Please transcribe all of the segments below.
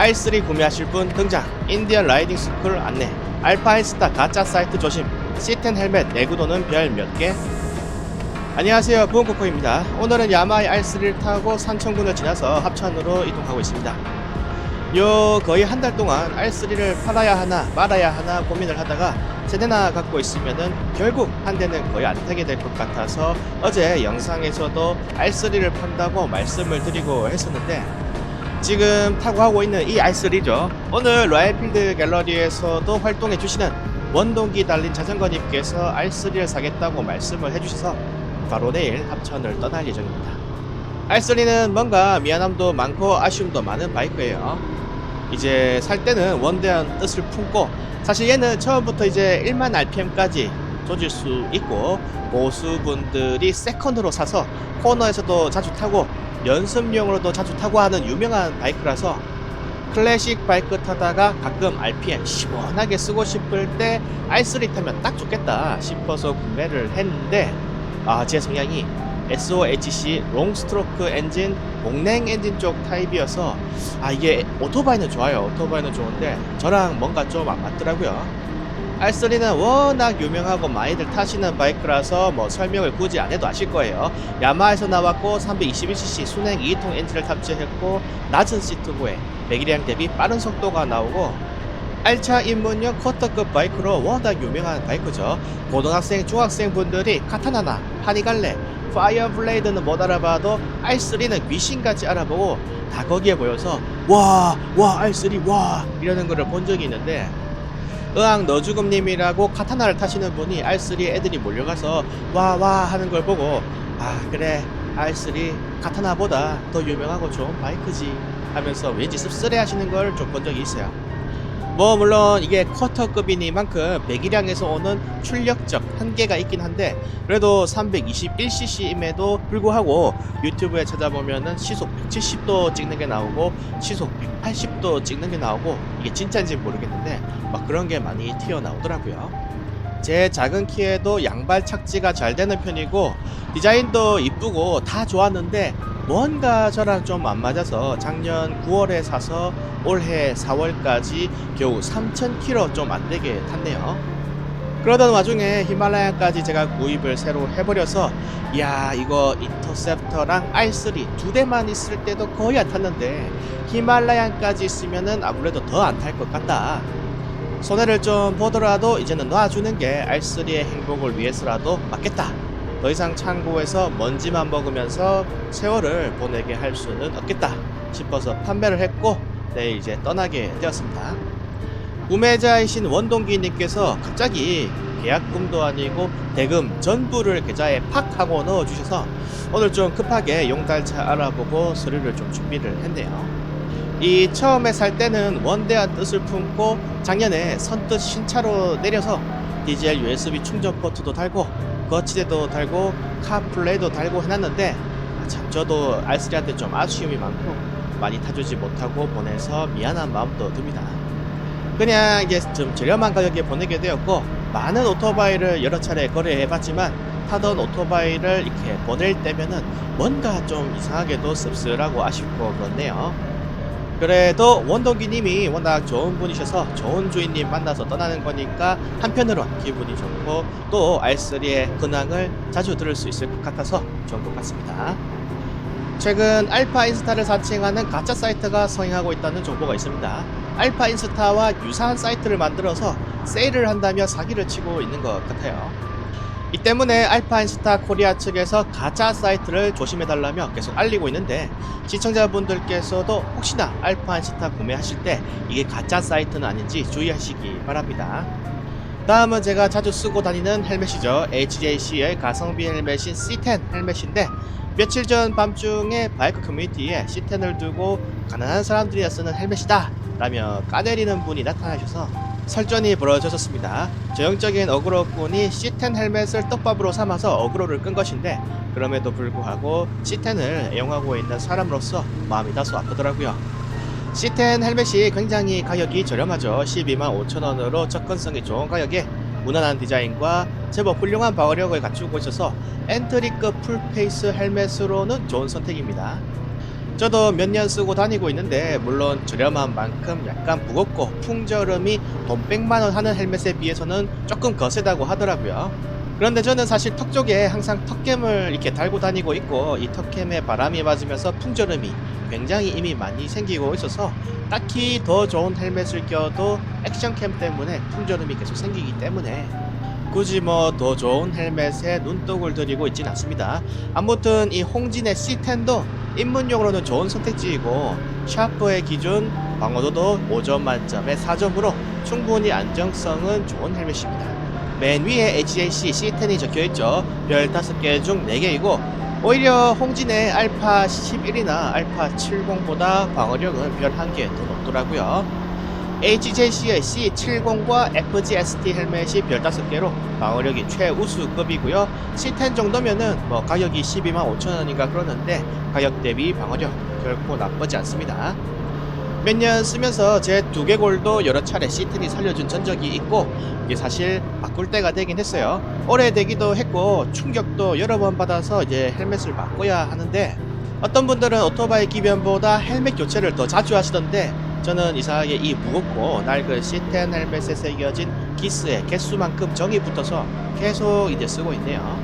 i3 구매하실 분 등장. 인디언 라이딩 스쿨 안내. 알파인 스타 가짜 사이트 조심. C10 헬멧 내구도는 별 몇개? 안녕하세요. 부은코코입니다. 오늘은 야마하 R3를 타고 산청군을 지나서 합천으로 이동하고 있습니다. 요 거의 한 달 동안 R3를 팔아야 하나 말아야 하나 고민을 하다가 세 대나 갖고 있으면은 결국 한 대는 거의 안 타게 될 것 같아서 어제 영상에서도 R3를 판다고 말씀을 드리고 했었는데 지금 타고 하고 있는 이 R3죠. 오늘 로얄필드 갤러리에서도 활동해 주시는 원동기 달린 자전거님께서 R3를 사겠다고 말씀을 해주셔서 바로 내일 합천을 떠날 예정입니다. R3는 뭔가 미안함도 많고 아쉬움도 많은 바이크예요. 이제 살 때는 원대한 뜻을 품고 사실 얘는 처음부터 이제 1만 RPM까지 조질 수 있고 보수분들이 세컨드로 사서 코너에서도 자주 타고 연습용으로도 자주 타고 하는 유명한 바이크라서 클래식 바이크 타다가 가끔 RPM 시원하게 쓰고 싶을 때 R3 타면 딱 좋겠다 싶어서 구매를 했는데 아 제 성향이 SOHC 롱스트로크 엔진 목냉 엔진 쪽 타입이어서 아 이게 오토바이는 좋아요. 오토바이는 좋은데 저랑 뭔가 좀 안 맞더라고요 R3는 워낙 유명하고 많이들 타시는 바이크라서 뭐 설명을 굳이 안 해도 아실 거예요. 야마에서 나왔고 321cc 순행 2통 엔진을 탑재했고 낮은 시트고에 배기량 대비 빠른 속도가 나오고 알차 입문용 쿼터급 바이크로 워낙 유명한 바이크죠. 고등학생 중학생 분들이 카타나나 파니갈레 파이어 블레이드는 못 알아봐도 R3는 귀신같이 알아보고 다 거기에 모여서 와, 와, R3, 와 이러는 거를 본 적이 있는데 의왕 너주금님이라고 카타나를 타시는 분이 R3에 애들이 몰려가서 와, 와 하는 걸 보고 아 그래 R3 카타나보다 더 유명하고 좋은 바이크지 하면서 왠지 씁쓸해 하시는 걸 좀 본 적이 있어요 뭐 물론 이게 쿼터급이니만큼 배기량에서 오는 출력적 한계가 있긴 한데 그래도 321cc임에도 불구하고 유튜브에 찾아보면은 시속 170도 찍는 게 나오고 시속 180도 찍는 게 나오고 이게 진짜인지 모르겠는데 막 그런 게 많이 튀어나오더라고요. 제 작은 키에도 양발 착지가 잘 되는 편이고 디자인도 이쁘고 다 좋았는데 뭔가 저랑 좀 안 맞아서 작년 9월에 사서 올해 4월까지 겨우 3,000km 좀 안 되게 탔네요. 그러던 와중에 히말라야까지 제가 구입을 새로 해버려서 야 이거 인터셉터랑 R3 두 대만 있을 때도 거의 안 탔는데 히말라야까지 있으면은 아무래도 더 안 탈 것 같다. 손해를 좀 보더라도 이제는 놔주는 게 R3의 행복을 위해서라도 맞겠다. 더 이상 창고에서 먼지만 먹으면서 세월을 보내게 할 수는 없겠다 싶어서 판매를 했고 네 이제 떠나게 되었습니다. 구매자이신 원동기님께서 갑자기 계약금도 아니고 대금 전부를 계좌에 팍 하고 넣어주셔서 오늘 좀 급하게 용달차 알아보고 서류를 좀 준비를 했네요. 이 처음에 살 때는 원대한 뜻을 품고 작년에 선뜻 신차로 내려서 DJI USB 충전 포트도 달고 거치대도 달고 카플레이도 달고 해놨는데 아, 참 저도 R3한테 좀 아쉬움이 많고 많이 타주지 못하고 보내서 미안한 마음도 듭니다. 그냥 이제 좀 저렴한 가격에 보내게 되었고 많은 오토바이를 여러 차례 거래해봤지만 타던 오토바이를 이렇게 보낼 때면은 뭔가 좀 이상하게도 씁쓸하고 아쉽고 그렇네요. 그래도 원동기님이 워낙 좋은 분이셔서 좋은 주인님 만나서 떠나는 거니까 한편으론 기분이 좋고 또 R3의 근황을 자주 들을 수 있을 것 같아서 좋은 것 같습니다. 최근 알파 인스타를 사칭하는 가짜 사이트가 성행하고 있다는 정보가 있습니다. 알파 인스타와 유사한 사이트를 만들어서 세일을 한다며 사기를 치고 있는 것 같아요. 이 때문에 알파 인스타 코리아 측에서 가짜 사이트를 조심해달라며 계속 알리고 있는데 시청자분들께서도 혹시나 알파 인스타 구매하실 때 이게 가짜 사이트는 아닌지 주의하시기 바랍니다. 다음은 제가 자주 쓰고 다니는 헬멧이죠. HJC의 가성비 헬멧인 C10 헬멧인데 며칠 전 밤중에 바이크 커뮤니티에 C10을 두고 가난한 사람들이 쓰는 헬멧이다 라며 까내리는 분이 나타나셔서 설전이 벌어졌었습니다. 저형적인 어그로꾼이 C10 헬멧을 떡밥으로 삼아서 어그로를 끈 것인데 그럼에도 불구하고 C10을 애용하고 있는 사람으로서 마음이 다소 아프더라고요. C10 헬멧이 굉장히 가격이 저렴하죠. 12만 5천원으로 접근성이 좋은 가격에 무난한 디자인과 제법 훌륭한 방어력을 갖추고 있어서 엔트리급 풀페이스 헬멧으로는 좋은 선택입니다. 저도 몇 년 쓰고 다니고 있는데 물론 저렴한 만큼 약간 무겁고 풍절음이 돈 100만원 하는 헬멧에 비해서는 조금 거세다고 하더라고요. 그런데 저는 사실 턱 쪽에 항상 턱캠을 이렇게 달고 다니고 있고 이 턱캠에 바람이 맞으면서 풍절음이 굉장히 이미 많이 생기고 있어서 딱히 더 좋은 헬멧을 껴도 액션캠 때문에 풍절음이 계속 생기기 때문에 굳이 뭐 더 좋은 헬멧에 눈독을 들이고 있진 않습니다. 아무튼 이 홍진의 C10도 입문용으로는 좋은 선택지이고 샤프의 기준 방어도도 5점 만점에 4점으로 충분히 안정성은 좋은 헬멧입니다. 맨 위에 HJC C10이 적혀있죠. 별 5개 중 4개이고 오히려 홍진의 알파 11이나 알파 70보다 방어력은 별 1개 더 높더라고요. HJC의 C70과 FGST 헬멧이 별 5개로 방어력이 최우수급이고요. C10 정도면은 뭐 가격이 12만 5천원인가 그러는데 가격 대비 방어력 결코 나쁘지 않습니다. 몇 년 쓰면서 제 두개골도 여러 차례 C10이 살려준 전적이 있고 이게 사실 바꿀 때가 되긴 했어요. 오래되기도 했고 충격도 여러 번 받아서 이제 헬멧을 바꿔야 하는데 어떤 분들은 오토바이 기변보다 헬멧 교체를 더 자주 하시던데 저는 이상하게 이 무겁고 낡은 C10 헬멧에 새겨진 기스의 개수만큼 정이 붙어서 계속 이제 쓰고 있네요.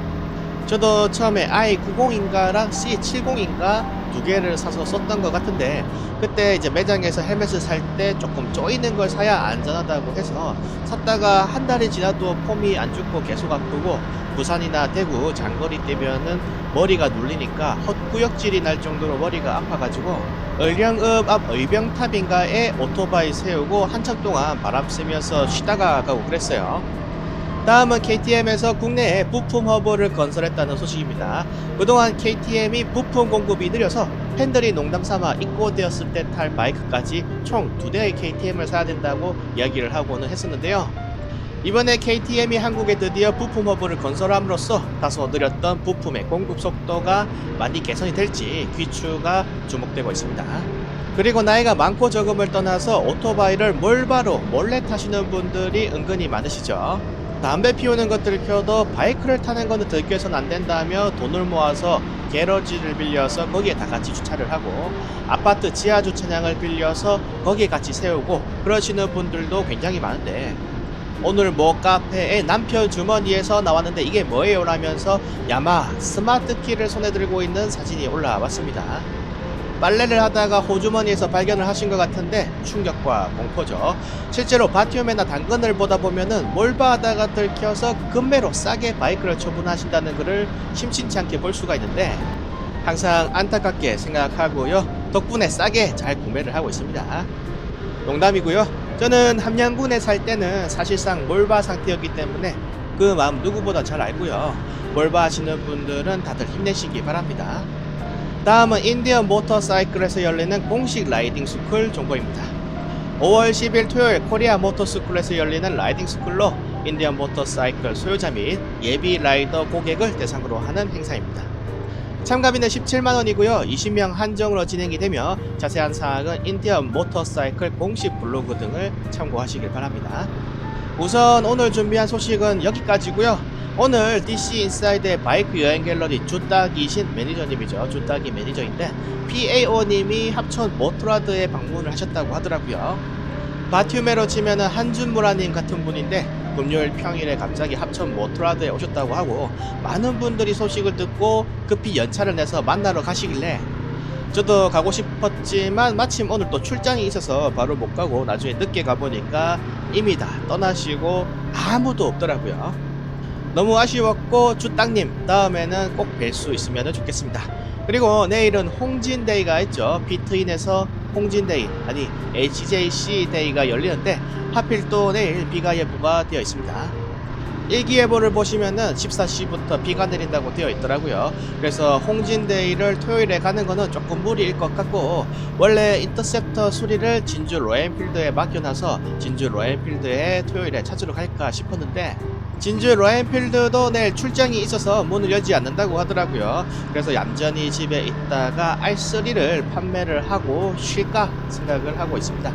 저도 처음에 i90인가랑 C70인가 두 개를 사서 썼던 것 같은데 그때 이제 매장에서 헬멧을 살 때 조금 쪼이는 걸 사야 안전하다고 해서 샀다가 한 달이 지나도 폼이 안 죽고 계속 아프고 부산이나 대구 장거리 뛰면은 머리가 눌리니까 헛구역질이 날 정도로 머리가 아파가지고 을량읍 앞 의병탑인가에 오토바이 세우고 한참 동안 바람 쐬면서 쉬다가 가고 그랬어요. 다음은 KTM에서 국내에 부품 허브를 건설했다는 소식입니다. 그동안 KTM이 부품 공급이 느려서 팬들이 농담 삼아 입고되었을 때탈 바이크까지 총 두 대의 KTM을 사야 된다고 이야기를 하고는 했었는데요. 이번에 KTM이 한국에 드디어 부품 허브를 건설함으로써 다소 느렸던 부품의 공급 속도가 많이 개선이 될지 귀추가 주목되고 있습니다. 그리고 나이가 많고 적음을 떠나서 오토바이를 몰바로 몰래 타시는 분들이 은근히 많으시죠. 담배 피우는 것들을 켜도 바이크를 타는 거는 들켜서는 안 된다며 돈을 모아서 게러지를 빌려서 거기에 다 같이 주차를 하고 아파트 지하 주차장을 빌려서 거기에 같이 세우고 그러시는 분들도 굉장히 많은데 오늘 뭐 카페에 남편 주머니에서 나왔는데 이게 뭐예요? 라면서 야마 스마트 키를 손에 들고 있는 사진이 올라왔습니다. 빨래를 하다가 호주머니에서 발견을 하신 것 같은데 충격과 공포죠. 실제로 바티움이나 당근을 보다 보면은 몰바하다가 들켜서 금매로 싸게 바이크를 처분하신다는 글을 심심치 않게 볼 수가 있는데 항상 안타깝게 생각하고요. 덕분에 싸게 잘 구매를 하고 있습니다. 농담이고요. 저는 함양군에 살 때는 사실상 몰바 상태였기 때문에 그 마음 누구보다 잘 알고요. 몰바 하시는 분들은 다들 힘내시기 바랍니다. 다음은 인디언 모터사이클에서 열리는 공식 라이딩 스쿨 정보입니다. 5월 10일 토요일 코리아 모터스쿨에서 열리는 라이딩 스쿨로 인디언 모터사이클 소유자 및 예비 라이더 고객을 대상으로 하는 행사입니다. 참가비는 17만원이고요. 20명 한정으로 진행이 되며 자세한 사항은 인디언 모터사이클 공식 블로그 등을 참고하시길 바랍니다. 우선 오늘 준비한 소식은 여기까지고요. 오늘 DC 인사이드의 바이크 여행 갤러리 주딱이신 매니저님이죠. 주딱이 매니저인데 PAO님이 합천 모트라드에 방문을 하셨다고 하더라고요. 바티우메로 치면은 한준무라님 같은 분인데 금요일 평일에 갑자기 합천 모트라드에 오셨다고 하고 많은 분들이 소식을 듣고 급히 연차를 내서 만나러 가시길래 저도 가고 싶었지만 마침 오늘 또 출장이 있어서 바로 못 가고 나중에 늦게 가보니까 이미 다 떠나시고 아무도 없더라고요. 너무 아쉬웠고 주땅님 다음에는 꼭 뵐 수 있으면 좋겠습니다. 그리고 내일은 홍진데이가 있죠. 비트인에서 홍진데이 아니 HJC 데이가 열리는데 하필 또 내일 비가 예보가 되어 있습니다. 일기예보를 보시면은 14시부터 비가 내린다고 되어 있더라고요. 그래서 홍진데이를 토요일에 가는 거는 조금 무리일 것 같고 원래 인터셉터 수리를 진주 로엔필드에 맡겨놔서 진주 로엔필드에 토요일에 찾으러 갈까 싶었는데 진주 로엔필드도 내일 출장이 있어서 문을 열지 않는다고 하더라고요. 그래서 얌전히 집에 있다가 R3를 판매를 하고 쉴까 생각을 하고 있습니다.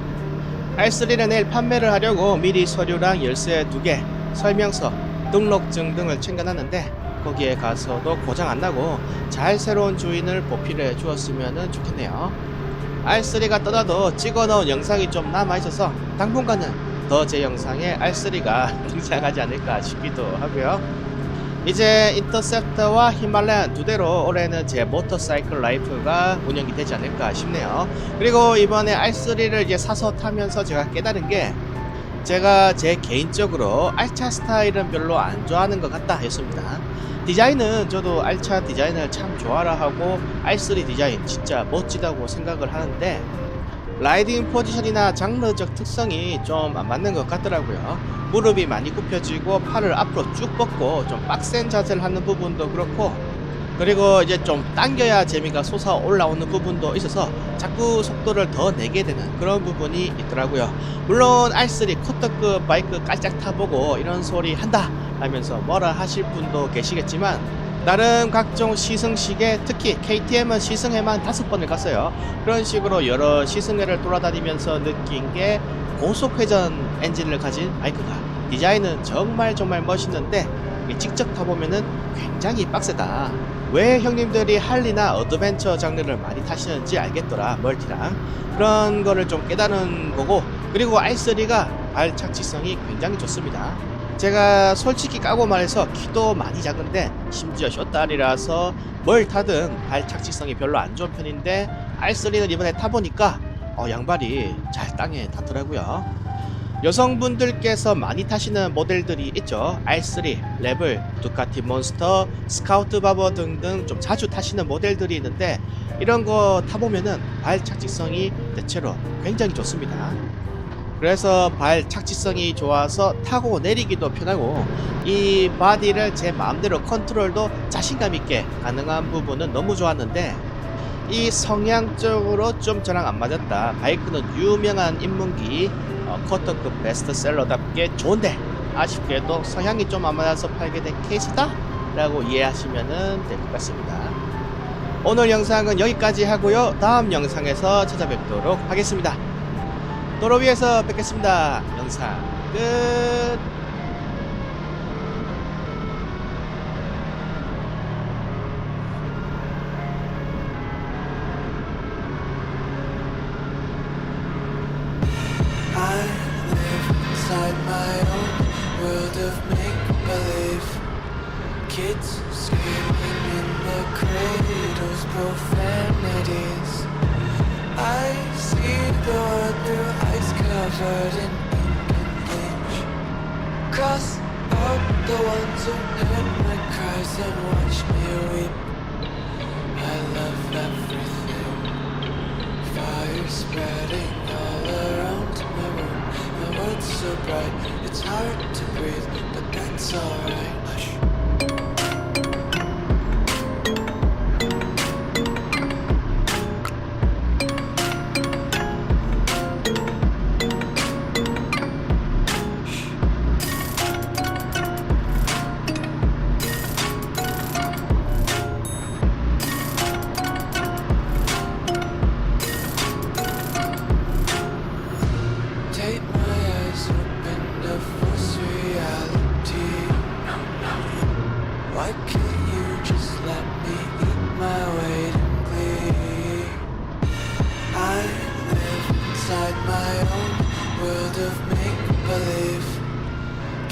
R3는 내일 판매를 하려고 미리 서류랑 열쇠 두 개, 설명서, 등록증 등을 챙겨놨는데 거기에 가서도 고장 안 나고 잘 새로운 주인을 보필해 주었으면 좋겠네요. R3가 떠나도 찍어 넣은 영상이 좀 남아 있어서 당분간은 더 제 영상에 R3가 등장하지 않을까 싶기도 하고요. 이제 인터셉터와 히말라얀 두 대로 올해는 제 모터사이클 라이프가 운영이 되지 않을까 싶네요. 그리고 이번에 R3를 이제 사서 타면서 제가 깨달은 게 제가 제 개인적으로 알차 스타일은 별로 안 좋아하는 것 같다 했습니다. 디자인은 저도 알차 디자인을 참 좋아라 하고 R3 디자인 진짜 멋지다고 생각을 하는데 라이딩 포지션이나 장르적 특성이 좀 안 맞는 것 같더라고요. 무릎이 많이 굽혀지고 팔을 앞으로 쭉 뻗고 좀 빡센 자세를 하는 부분도 그렇고 그리고 이제 좀 당겨야 재미가 솟아 올라오는 부분도 있어서 자꾸 속도를 더 내게 되는 그런 부분이 있더라고요. 물론 R3 코터급 바이크 깔짝 타보고 이런 소리 한다 하면서 뭐라 하실 분도 계시겠지만 나름 각종 시승식에 특히 KTM은 시승회만 다섯 번을 갔어요. 그런 식으로 여러 시승회를 돌아다니면서 느낀 게 고속 회전 엔진을 가진 바이크가 디자인은 정말 정말 멋있는데 직접 타보면은 굉장히 빡세다. 왜 형님들이 할리나 어드벤처 장르를 많이 타시는지 알겠더라 멀티랑 그런 거를 좀 깨달은 거고 그리고 R3가 발 착지성이 굉장히 좋습니다. 제가 솔직히 까고 말해서 키도 많이 작은데 심지어 숏다리라서 뭘 타든 발 착지성이 별로 안 좋은 편인데 R3는 이번에 타보니까 어, 양발이 잘 땅에 닿더라고요. 여성분들께서 많이 타시는 모델들이 있죠. R3, 레벨, 두카티 몬스터, 스카우트 바버 등등 좀 자주 타시는 모델들이 있는데 이런 거 타보면은 발 착지성이 대체로 굉장히 좋습니다. 그래서 발 착지성이 좋아서 타고 내리기도 편하고 이 바디를 제 마음대로 컨트롤도 자신감 있게 가능한 부분은 너무 좋았는데 이 성향적으로 좀 저랑 안 맞았다. 바이크는 유명한 인문기 어, 쿼터급 베스트셀러답게 좋은데 아쉽게도 성향이 좀 안 맞아서 팔게 된 케이스다 라고 이해하시면 될 것 같습니다. 오늘 영상은 여기까지 하고요. 다음 영상에서 찾아뵙도록 하겠습니다. 도로 위에서 뵙겠습니다. 영상 끝. The ones who heard my cries and watched me weep. I love everything. Fire spreading all around my room. My world's so bright, it's hard to breathe, but that's alright.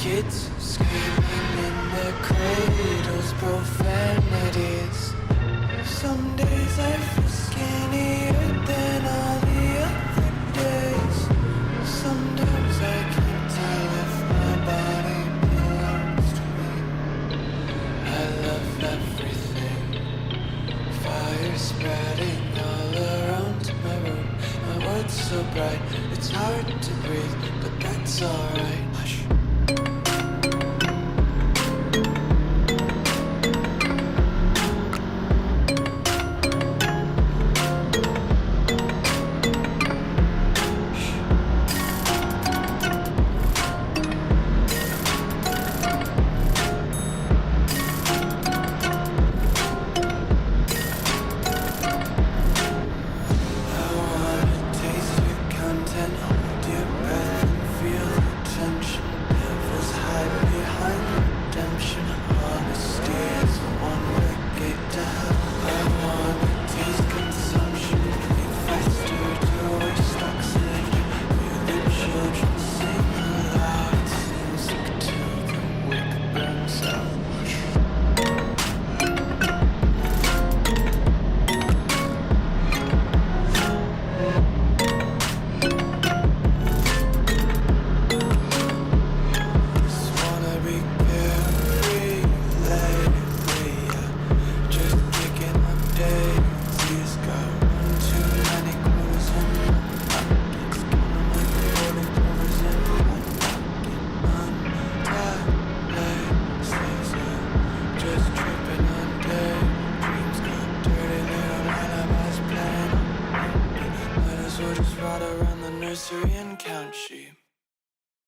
Kids screaming in their cradles, profanities. Some days I feel skinnier than all the other days. Sometimes I can't tell if my body belongs to me. I love everything. Fire spreading all around my room. My world's so bright, it's hard to breathe, but that's alright.